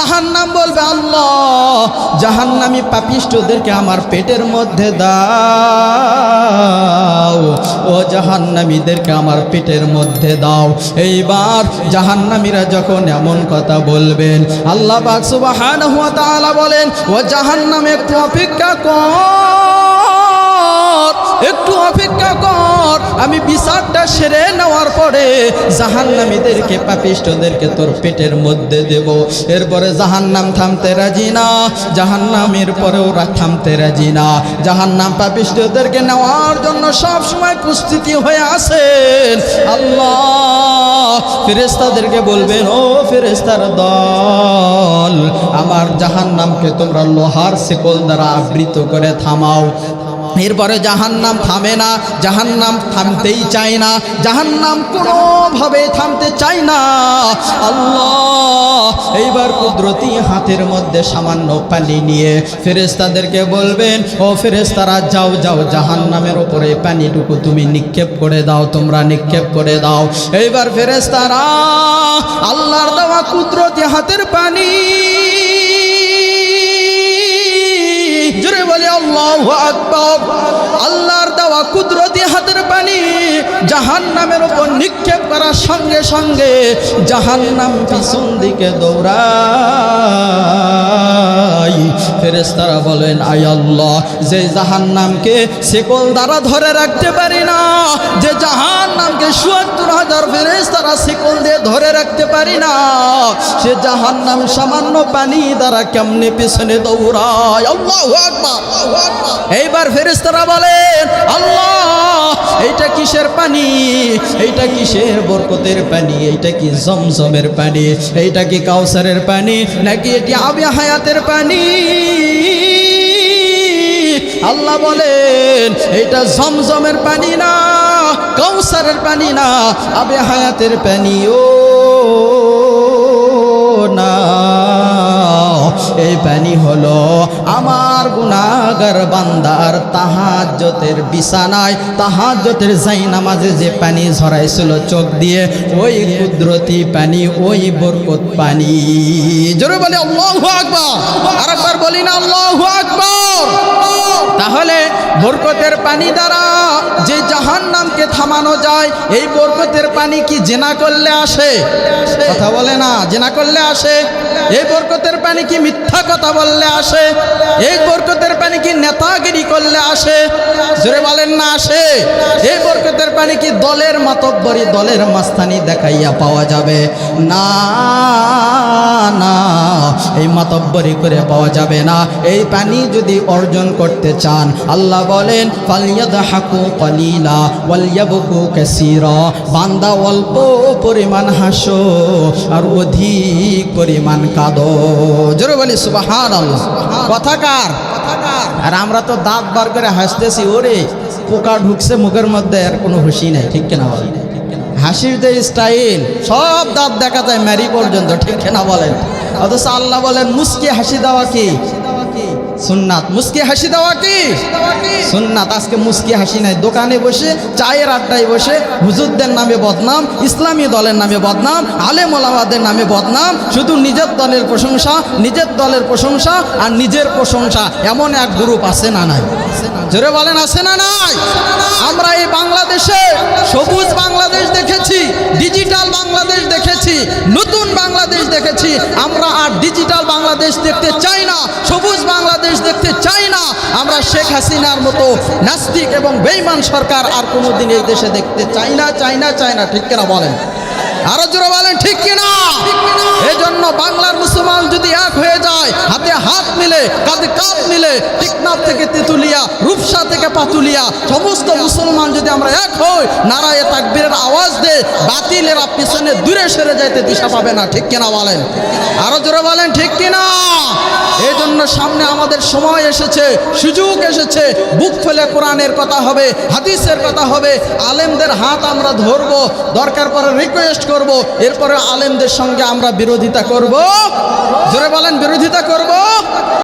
জাহান্নাম বলবে, আল্লাহ, জাহান্নামি পাপিষ্টদেরকে আমার পেটের মধ্যে দাও। ও জাহান্নামীদেরকে আমার পেটের মধ্যে দাও। এইবার জাহান্নামীরা যখন এমন কথা বলবেন, আল্লাহ ওয়া তাআলা বলেন, ও জাহান্নামে, একটু অপেক্ষা কর। একটু অপেক্ষা কর, আমি বিচারটা সেরে নেওয়ার পরে জাহান্নামীদেরকে, পাপিষ্টদেরকে তোর পেটের মধ্যে দেব। এরপরে জাহান্নাম থামতে রাজি না, জাহান্নামের পরেও থামতে রাজি না। জাহান্নাম পাপিষ্টদেরকে নেওয়ার জন্য সব সময় প্রস্তুতি হয়ে আছেন। আল্লাহ ফেরেস্তাদেরকে বলবেন ও ফেরেস্তার দল, আমার জাহান্নামকে তোমরা লোহার শিকল দ্বারা আবৃত করে থামাও। এরপরে জাহান্নাম থামে না, জাহান্নাম থামতেই চায় না, জাহান্নাম কোনোভাবে থামতে চায় না। আল্লাহ, এইবার কুদরতি হাতের মধ্যে সামান্য পানি নিয়ে ফেরেস্তাদেরকে বলবেন, ও ফেরেস্তারা যাও যাও, জাহান্নামের ওপরে পানিটুকু তুমি নিক্ষেপ করে দাও, তোমরা নিক্ষেপ করে দাও। এইবার ফেরেস্তারা আল্লাহর দেওয়া কুদরতি হাতের পানি আল্লাহর দেওয়া কুদরতি হাতের পানি জাহান নামের ওপর নিক্ষেপ করার সঙ্গে সঙ্গে জাহান্নাম পিছন দিকে দৌড়াই ফেরেস্তারা বলেন আই আল্লাহ, যে জাহান্নামকে সেকল দ্বারা ধরে রাখতে পারি না, যে জাহান্নামকে সুয়াত্তর হাজার ফেরেস্তারা সেকল দিয়ে ধরে রাখতে পারি না। সে জাহান্নাম সামান্য পানি দ্বারা কেমনে পেছনে দৌড়ায়? আল্লাহ এইবার ফেরেস্তারা বলেন, আল্লাহ, এইটা কিসের পানি? এইটা কিসের বরকতের পানি? এইটা কি জমজমের পানি? এইটা কি কাউসারের পানি? নাকি এটি আবে হায়াতের পানি? আল্লাহ বলেন এটা জমজমের পানি না। কৌসারের পানি না, আবে হায়াতের পানি ও না। এই পানি হলো আমার গুনাগার বান্দার তাহাজ্জতের বিছানায়, তাহাজ্জতের যাই নামাজে যে পানি ঝরাইছিল চোখ দিয়ে, ওই কুদরতি পানি ওই বরকত পানি জোরে বলে আল্লাহু আকবার। আরেকবার বলি না বরকতের পানি দ্বারা যে জাহান নামকে থামানো যায়, এই বরকতের পানি কি জেনা করলে আসে? কথা বলে না, জেনা করলে আসে। এই বরকতের পানি কি মিথ্যা কথা বললে আসে? এই বরকতের পানি কি নেতাগিরি করলে আসে? জোরে বলেন না, আসে। এই বরকতের পানি কি দলের মাতব্বরি, দলের মাস্তানি দেখাইয়া পাওয়া যাবে? না। মাতব্বরি করে পাওয়া যাবে না। এই পানি যদি অর্জন করতে চান, আল্লাহ বলেন, ফালিয়াদহাকু কলিলা, ওয়ালিয়াবকু কাসীরা। বান্দা অল্প পরিমাণ হাসো আর অধিক পরিমাণ কাঁদো। জোরে বলি, সুবহানাল্লাহ। কথাকার আর আমরা তো দাঁত বার করে হাসতেছি, ওরে, পোকা ঢুকছে মুখের মধ্যে, আর কোনো হুঁশি নাই। ঠিক কিনা বল হাসির যে স্টাইল, সব দাঁত দেখা যায় ম্যারি পর্যন্ত, ঠিক কিনা বলেন? অথচ আল্লাহ বলেন, মুস্কি হাসি দেওয়া কি? সুন্নাত। মুস্কি হাসি দেওয়া কি? সুন্নাত। আজকে মুস্কি হাসি নাই। দোকানে বসে, চায়ের আড্ডায় বসে, হুজুরদের নামে বদনাম, ইসলামী দলের নামে বদনাম, আলেম ওলামাদের নামে বদনাম, শুধু নিজের দলের প্রশংসা, নিজের দলের প্রশংসা আর নিজের প্রশংসা। এমন এক গ্রুপ আছে না নাই? জোরে বলেন, আছে না নাই? আমরা এই বাংলাদেশে সবুজ বাংলাদেশ দেখেছি, ডিজিটাল বাংলাদেশ দেখেছি, নতুন বাংলাদেশ দেখেছি, আমরা আর ডিজিটাল বাংলাদেশ দেখতে চাই না, সবুজ বাংলাদেশ দেখতে চাই না। আমরা শেখ হাসিনার মতো নাস্তিক এবং বেইমান সরকার আর কোনো দিন এই দেশে দেখতে চাই না চাই না চাই না। ঠিক কেনা বলেন? আরও জোরে বলেন, ঠিক কিনা? জন্য বাংলার মুসলমান যদি এক হয়ে যায়, হাতে হাত মিলে, কাঁধে কাঁধ মিলে টিকনাফ থেকে তেতুলিয়া, রূপসা থেকে পাতুলিয়া, সমস্ত মুসলমান যদি আমরা এক হই, নারায়ে তাকবীরের আওয়াজ দে, বাতিলেরা পিছনে দূরে সরে যাইতে দিশা পাবে না, ঠিক কিনা বলেন? আরও জোরে বলেন, ঠিক কিনা? এই জন্য সামনে আমাদের সময় এসেছে, সুযোগ এসেছে। বুক ফেলে কোরআনের কথা হবে, হাদিসের কথা হবে। আলেমদের হাত আমরা ধরবো, দরকার পরে রিকোয়েস্ট করব, এরপরে আলেমদের সঙ্গে আমরা বিরোধিতা করব। জোরে বলেন, বিরোধিতা করব?